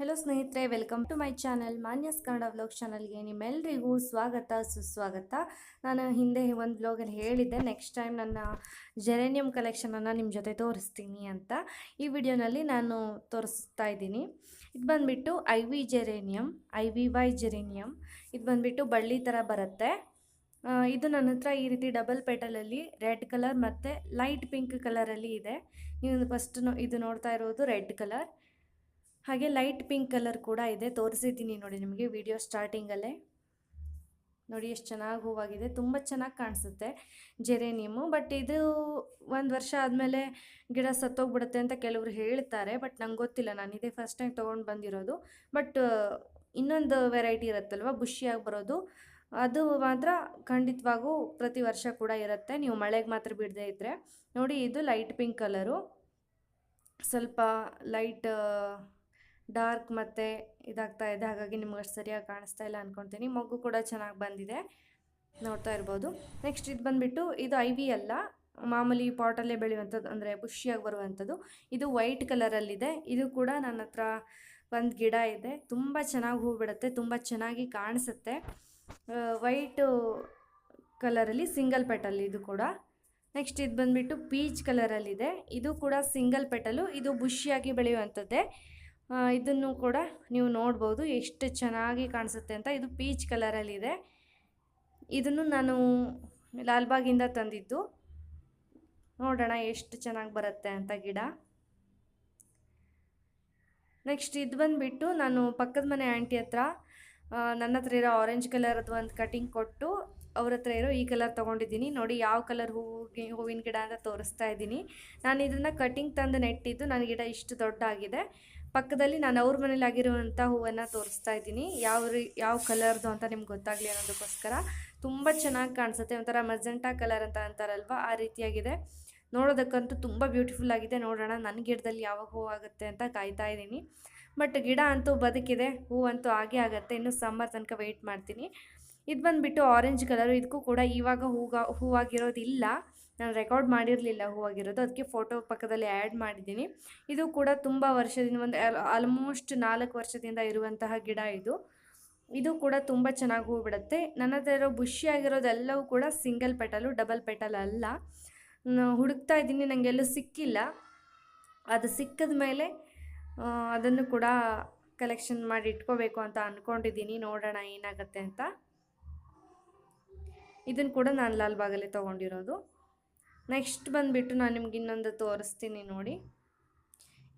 Hello ಸ್ನೇಹಿತರೆ welcome to my channel Manya's Kannada vlog ಚಾನಲ್ಗೆ ನಿಮ್ಮೆಲ್ಲರಿಗೂ ಸ್ವಾಗತ, ಸುಸ್ವಾಗತ. ನಾನು ಹಿಂದೆ ಒಂದು ವ್ಲಾಗಲ್ಲಿ ಹೇಳಿದ್ದೆ ನೆಕ್ಸ್ಟ್ ಟೈಮ್ ನನ್ನ ಜೆರೇನಿಯಂ ಕಲೆಕ್ಷನನ್ನು ನಿಮ್ಮ ಜೊತೆ ತೋರಿಸ್ತೀನಿ ಅಂತ. ಈ ವಿಡಿಯೋನಲ್ಲಿ ನಾನು ತೋರಿಸ್ತಾ ಇದ್ದೀನಿ. ಇದು ಬಂದುಬಿಟ್ಟು ivy geranium I V Y geranium ಇದು ಬಂದುಬಿಟ್ಟು ಬಳ್ಳಿ ಥರ ಬರುತ್ತೆ. ಇದು ನನ್ನ ಹತ್ರ ಈ ರೀತಿ ಡಬಲ್ ಪೆಟಲಲ್ಲಿ ರೆಡ್ ಕಲರ್ ಮತ್ತು ಲೈಟ್ ಪಿಂಕ್ ಕಲರಲ್ಲಿ ಇದೆ. ನೀವು ಫಸ್ಟ್ ಇದು ನೋಡ್ತಾ ಇರೋದು ರೆಡ್ ಕಲರ್ ಹಾಗೆ ಲೈಟ್ ಪಿಂಕ್ ಕಲರ್ ಕೂಡ ಇದೆ. ತೋರಿಸಿದ್ದೀನಿ ನೋಡಿ ನಿಮಗೆ ವಿಡಿಯೋ ಸ್ಟಾರ್ಟಿಂಗಲ್ಲೇ. ನೋಡಿ ಎಷ್ಟು ಚೆನ್ನಾಗಿ ಹೂವಾಗಿದೆ. ತುಂಬ ಚೆನ್ನಾಗಿ ಕಾಣಿಸುತ್ತೆ ಜೆರೇನಿಯಮು ಬಟ್ ಇದು ಒಂದು ವರ್ಷ ಆದಮೇಲೆ ಗಿಡ ಸತ್ತೋಗ್ಬಿಡುತ್ತೆ ಅಂತ ಕೆಲವರು ಹೇಳ್ತಾರೆ. ಬಟ್ ನಂಗೆ ಗೊತ್ತಿಲ್ಲ. ನಾನು ಇದೇ ಫಸ್ಟ್ ಟೈಮ್ ತೊಗೊಂಡು ಬಂದಿರೋದು. ಬಟ್, ಇನ್ನೊಂದು ವೆರೈಟಿ ಇರುತ್ತಲ್ವ? ಬುಷಿಯಾಗಿ ಬರೋದು. ಅದು ಮಾತ್ರ ಖಂಡಿತವಾಗೂ ಪ್ರತಿ ವರ್ಷ ಕೂಡ ಇರುತ್ತೆ. ನೀವು ಮಳೆಗೆ ಮಾತ್ರ ಬಿಡದೆ ಇದ್ದರೆ ನೋಡಿ ಇದು ಲೈಟ್ ಪಿಂಕ್ ಕಲರು. ಸ್ವಲ್ಪ ಲೈಟ್ ಡಾರ್ಕ್ ಮತ್ತು ಇದಾಗ್ತಾ ಇದೆ, ಹಾಗಾಗಿ ನಿಮ್ಗೆ ಅಷ್ಟು ಸರಿಯಾಗಿ ಕಾಣಿಸ್ತಾ ಇಲ್ಲ ಅಂದ್ಕೊಳ್ತೀನಿ ಮಗು ಕೂಡ ಚೆನ್ನಾಗಿ ಬಂದಿದೆ. ನೋಡ್ತಾ ಇರ್ಬೋದು. ನೆಕ್ಸ್ಟ್ ಇದು ಬಂದುಬಿಟ್ಟು ಇದು ಐ ವಿ ಅಲ್ಲ, ಮಾಮೂಲಿ ಪಾಟಲ್ಲೇ ಬೆಳೆಯುವಂಥದ್ದು, ಅಂದರೆ ಬುಷಿಯಾಗಿ ಬರುವಂಥದ್ದು. ಇದು ವೈಟ್ ಕಲರಲ್ಲಿದೆ ಇದು ಕೂಡ ನನ್ನ ಹತ್ರ ಒಂದು ಗಿಡ ಇದೆ. ತುಂಬ ಚೆನ್ನಾಗಿ ಹೂ ಬಿಡುತ್ತೆ, ತುಂಬ ಚೆನ್ನಾಗಿ ಕಾಣಿಸುತ್ತೆ. ವೈಟು ಕಲರಲ್ಲಿ ಸಿಂಗಲ್ ಪೆಟಲ್ ಇದು ಕೂಡ. ನೆಕ್ಸ್ಟ್ ಇದು ಬಂದುಬಿಟ್ಟು ಪೀಚ್ ಕಲರಲ್ಲಿದೆ ಇದು ಕೂಡ ಸಿಂಗಲ್ ಪೆಟಲು ಇದು ಬುಷಿಯಾಗಿ ಬೆಳೆಯುವಂಥದ್ದೇ. ಇದನ್ನು ಕೂಡ ನೀವು ನೋಡ್ಬೋದು. ಎಷ್ಟು ಚೆನ್ನಾಗಿ ಕಾಣಿಸುತ್ತೆ ಅಂತ. ಇದು ಪೀಚ್ ಕಲರಲ್ಲಿದೆ ಇದನ್ನು ನಾನು ಲಾಲ್ಬಾಗಿಂದ ತಂದಿದ್ದು. ನೋಡೋಣ ಎಷ್ಟು ಚೆನ್ನಾಗಿ ಬರುತ್ತೆ ಅಂತ ಗಿಡ. ನೆಕ್ಸ್ಟ್ ಇದು ಬಂದುಬಿಟ್ಟು ನಾನು ಪಕ್ಕದ ಮನೆ ಆಂಟಿ ಹತ್ರ ನನ್ನ ಹತ್ರ ಇರೋ ಆರೆಂಜ್ ಕಲರದ್ದು ಒಂದು ಕಟಿಂಗ್ ಕೊಟ್ಟು ಅವ್ರ ಹತ್ರ ಇರೋ ಈ ಕಲರ್ ತೊಗೊಂಡಿದ್ದೀನಿ. ನೋಡಿ ಯಾವ ಕಲರ್ ಹೂವಿಗೆ, ಹೂವಿನ ಗಿಡ ಅಂತ ತೋರಿಸ್ತಾ ಇದ್ದೀನಿ. ನಾನು ಇದನ್ನು ಕಟಿಂಗ್ ತಂದು ನೆಟ್ಟಿದ್ದು, ನನ್ನ ಗಿಡ ಇಷ್ಟು ದೊಡ್ಡ ಆಗಿದೆ ಪಕ್ಕದಲ್ಲಿ ನಾನು ಅವ್ರ ಮನೇಲಿ ಆಗಿರುವಂಥ ಹೂವನ್ನು ತೋರಿಸ್ತಾ ಇದ್ದೀನಿ. ಯಾವ ಯಾವ ಕಲರ್ದು ಅಂತ ನಿಮ್ಗೆ ಗೊತ್ತಾಗಲಿ ಅನ್ನೋದಕ್ಕೋಸ್ಕರ ತುಂಬ ಚೆನ್ನಾಗಿ ಕಾಣಿಸುತ್ತೆ. ಒಂಥರ ಮಜೆಂಟಾ ಕಲರ್ ಅಂತ ಅಂತಾರಲ್ವ? ಆ ರೀತಿಯಾಗಿದೆ. ನೋಡೋದಕ್ಕಂತೂ ತುಂಬ ಬ್ಯೂಟಿಫುಲ್ ಆಗಿದೆ. ನೋಡೋಣ ನನ್ನ ಗಿಡದಲ್ಲಿ ಯಾವಾಗ ಹೂ ಆಗುತ್ತೆ ಅಂತ ಕಾಯ್ತಾ ಇದ್ದೀನಿ. ಬಟ್ ಗಿಡ ಅಂತೂ ಬದುಕಿದೆ. ಹೂವಂತೂ ಆಗೇ ಆಗುತ್ತೆ. ಇನ್ನು ಸಮ್ಮರ್ ತನಕ ವೆಯ್ಟ್ ಮಾಡ್ತೀನಿ. ಇದು ಬಂದುಬಿಟ್ಟು ಆರೆಂಜ್ ಕಲರು ಇದಕ್ಕೂ ಕೂಡ ಇವಾಗ ಹೂಗ, ಹೂವಾಗಿರೋದಿಲ್ಲ. ನಾನು ರೆಕಾರ್ಡ್ ಮಾಡಿರಲಿಲ್ಲ ಹೂವಾಗಿರೋದು ಅದಕ್ಕೆ ಫೋಟೋ ಪಕ್ಕದಲ್ಲಿ ಆ್ಯಡ್ ಮಾಡಿದ್ದೀನಿ. ಇದು ಕೂಡ ತುಂಬ ವರ್ಷದಿಂದ ಒಂದು ಆಲ್ಮೋಸ್ಟ್ ನಾಲ್ಕು ವರ್ಷದಿಂದ ಇರುವಂತಹ ಗಿಡ ಇದು. ಇದು ಕೂಡ ತುಂಬ ಚೆನ್ನಾಗಿ ಹೂ ಬಿಡುತ್ತೆ ನನ್ನ ಹತ್ರ ಇರೋ ಬುಷಿ ಆಗಿರೋದೆಲ್ಲವೂ ಕೂಡ ಸಿಂಗಲ್ ಪೆಟಲು ಡಬಲ್ ಪೆಟಲ್ ಅಲ್ಲ. ಹುಡುಕ್ತಾ ಇದ್ದೀನಿ ನನಗೆಲ್ಲೂ ಸಿಕ್ಕಿಲ್ಲ. ಅದು ಸಿಕ್ಕಿದ ಮೇಲೆ ಅದನ್ನು ಕೂಡ ಕಲೆಕ್ಷನ್ ಮಾಡಿ ಇಟ್ಕೋಬೇಕು ಅಂತ ಅಂದ್ಕೊಂಡಿದ್ದೀನಿ ನೋಡೋಣ ಏನಾಗುತ್ತೆ ಅಂತ. ಇದನ್ನು ಕೂಡ ನಾನು ಲಾಲ್ ಲಾಲ್ಬಾಗಲ್ಲೇ ತೊಗೊಂಡಿರೋದು. ನೆಕ್ಸ್ಟ್ ಬಂದುಬಿಟ್ಟು ನಾನು ನಿಮ್ಗೆ ಇನ್ನೊಂದು ತೋರಿಸ್ತೀನಿ ನೋಡಿ.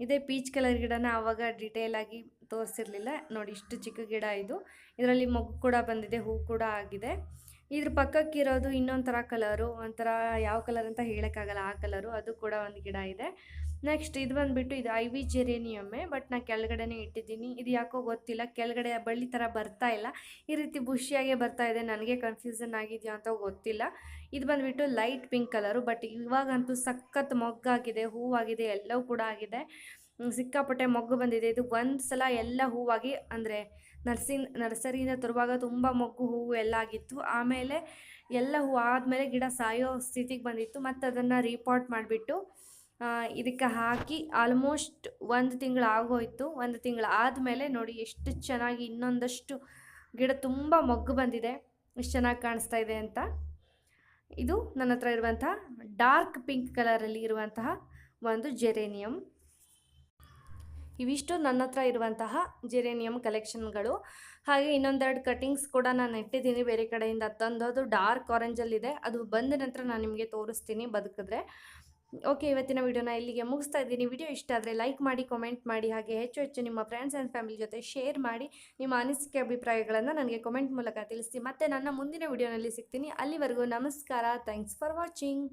ಇದೇ ಪೀಚ್ ಕಲರ್ ಗಿಡನ ಆವಾಗ ಡಿಟೇಲಾಗಿ ತೋರಿಸಿರಲಿಲ್ಲ. ನೋಡಿ ಇಷ್ಟು ಚಿಕ್ಕ ಗಿಡ ಇದು. ಇದರಲ್ಲಿ ಮೊಗ್ಗು ಕೂಡ ಬಂದಿದೆ, ಹೂ ಕೂಡ ಆಗಿದೆ. ಇದ್ರ ಪಕ್ಕಕ್ಕಿರೋದು ಇನ್ನೊಂಥರ ಥರ ಕಲರು ಒಂಥರ ಯಾವ ಕಲರ್ ಅಂತ ಹೇಳೋಕ್ಕಾಗಲ್ಲ ಆ ಕಲರು ಅದು ಕೂಡ ಒಂದು ಗಿಡ ಇದೆ. ನೆಕ್ಸ್ಟ್ ಇದು ಬಂದುಬಿಟ್ಟು ಇದು ಐ ವಿ ಜೆರೇನಿಯಮ್ಮೆ ಬಟ್ ನಾನು ಕೆಳಗಡೆನೇ ಇಟ್ಟಿದ್ದೀನಿ. ಇದು ಯಾಕೋ ಗೊತ್ತಿಲ್ಲ, ಕೆಳಗಡೆ ಬಳ್ಳಿ ಥರ ಬರ್ತಾ ಇಲ್ಲ. ಈ ರೀತಿ ಬುಷಿಯಾಗೆ ಬರ್ತಾ ಇದೆ. ನನಗೆ ಕನ್ಫ್ಯೂಸನ್ ಆಗಿದೆಯಾ ಅಂತ ಗೊತ್ತಿಲ್ಲ. ಇದು ಬಂದುಬಿಟ್ಟು ಲೈಟ್ ಪಿಂಕ್ ಕಲರು ಬಟ್ ಇವಾಗಂತೂ ಸಖತ್ ಮೊಗ್ಗಾಗಿದೆ, ಹೂವಾಗಿದೆ, ಎಲ್ಲವೂ ಕೂಡ ಆಗಿದೆ. ಸಿಕ್ಕಾಪಟ್ಟೆ ಮೊಗ್ಗು ಬಂದಿದೆ. ಇದು ಒಂದು ಸಲ ಎಲ್ಲ ಹೂವಾಗಿ, ಅಂದರೆ ನರ್ಸಿಂಗ್, ನರ್ಸರಿಯಿಂದ ತರುವಾಗ ತುಂಬ ಮೊಗ್ಗು, ಹೂವು ಎಲ್ಲ ಆಗಿತ್ತು. ಆಮೇಲೆ ಎಲ್ಲ ಹೂವು ಆದಮೇಲೆ ಗಿಡ ಸಾಯೋ ಸ್ಥಿತಿಗೆ ಬಂದಿತ್ತು. ಮತ್ತು ಅದನ್ನು ರೀಪಾಟ್ ಮಾಡಿಬಿಟ್ಟು ಇದಕ್ಕೆ ಹಾಕಿ ಆಲ್ಮೋಸ್ಟ್ ಒಂದು ತಿಂಗಳು ಆಗೋಯ್ತು. ಒಂದು ತಿಂಗಳು ಆದಮೇಲೆ ನೋಡಿ ಎಷ್ಟು ಚೆನ್ನಾಗಿ ಇನ್ನೊಂದಷ್ಟು ಗಿಡ ತುಂಬ ಮೊಗ್ಗು ಬಂದಿದೆ. ಎಷ್ಟು ಚೆನ್ನಾಗಿ ಕಾಣಿಸ್ತಾ ಇದೆ ಅಂತ. ಇದು ನನ್ನ ಹತ್ರ ಇರುವಂತಹ ಡಾರ್ಕ್ ಪಿಂಕ್ ಕಲರಲ್ಲಿ ಇರುವಂತಹ ಒಂದು ಜೆರೇನಿಯಂ ಇವಿಷ್ಟು ನನ್ನ ಹತ್ರ ಇರುವಂತಹ ಜೆರೇನಿಯಂ ಕಲೆಕ್ಷನ್ಗಳು ಹಾಗೆ ಇನ್ನೊಂದೆರಡು ಕಟಿಂಗ್ಸ್ ಕೂಡ ನಾನು ನೆಟ್ಟಿದ್ದೀನಿ ಬೇರೆ ಕಡೆಯಿಂದ ತಂದು ಅದು ಡಾರ್ಕ್ ಆರೆಂಜಲ್ಲಿದೆ ಅದು ಬಂದ ನಂತರ ನಾನು ನಿಮಗೆ ತೋರಿಸ್ತೀನಿ ಬದುಕಿದ್ರೆ. ಓಕೆ ಇವತ್ತಿನ ವಿಡಿಯೋನ ಇಲ್ಲಿಗೆ ಮುಗಿಸ್ತಾ ಇದ್ದೀನಿ. ವಿಡಿಯೋ ಇಷ್ಟ ಆದರೆ ಲೈಕ್ ಮಾಡಿ ಕಾಮೆಂಟ್ ಮಾಡಿ, ಹಾಗೆ ಹೆಚ್ಚು ಹೆಚ್ಚು ನಿಮ್ಮ ಫ್ರೆಂಡ್ಸ್ ಆ್ಯಂಡ್ ಫ್ಯಾಮಿಲಿ ಜೊತೆ ಶೇರ್ ಮಾಡಿ, ನಿಮ್ಮ ಅನಿಸಿಕೆ, ಅಭಿಪ್ರಾಯಗಳನ್ನು ನನಗೆ ಕಮೆಂಟ್ ಮೂಲಕ ತಿಳಿಸಿ. ಮತ್ತೆ ನನ್ನ ಮುಂದಿನ ವಿಡಿಯೋನಲ್ಲಿ ಸಿಗ್ತೀನಿ. ಅಲ್ಲಿವರೆಗೂ ನಮಸ್ಕಾರ. Thanks for watching